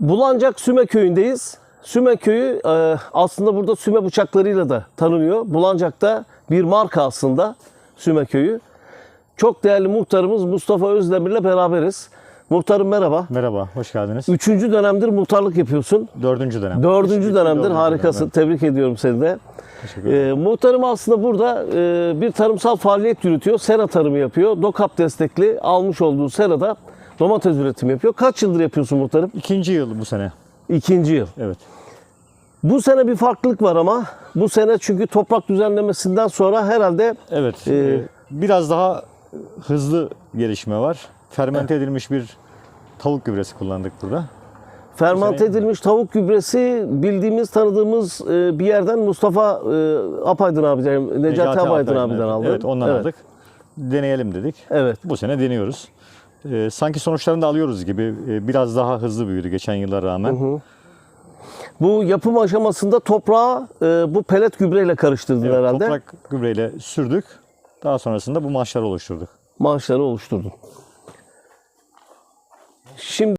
Bulancak Süme köyündeyiz. Süme köyü e, aslında burada Süme bıçaklarıyla da tanınıyor. Bulancak'ta bir marka aslında Süme köyü. Çok değerli muhtarımız Mustafa Özdemir'le beraberiz. Muhtarım merhaba. Merhaba, hoş geldiniz. Üçüncü dönemdir muhtarlık yapıyorsun. Dördüncü dönem. Dördüncü dönemdir Dördüncü harikasın. dönem, Tebrik ediyorum seni de. Teşekkür ederim. E, muhtarım aslında burada e, bir tarımsal faaliyet yürütüyor. Sera tarımı yapıyor. DOKAP destekli almış olduğu serada domates üretimi yapıyor. Kaç yıldır yapıyorsun muhtarım? İkinci yıl bu sene. İkinci yıl. Evet. Bu sene bir farklılık var ama bu sene çünkü toprak düzenlemesinden sonra herhalde Evet. E, biraz daha hızlı gelişme var. Fermente edilmiş bir tavuk gübresi kullandık burada. fermante sene- edilmiş tavuk gübresi bildiğimiz tanıdığımız e, bir yerden Mustafa e, Apaydın abiden, Necati, Apaydın abiden aldık. Evet, ondan evet. aldık. Deneyelim dedik. Evet. Bu sene deniyoruz. E, sanki sonuçlarını da alıyoruz gibi. E, biraz daha hızlı büyüdü geçen yıla rağmen. Bu yapım aşamasında toprağı e, bu pelet gübreyle karıştırdın Evet, herhalde. Toprak gübreyle sürdük. Daha sonrasında bu maaşları oluşturduk. Maaşları oluşturdun. Şimdi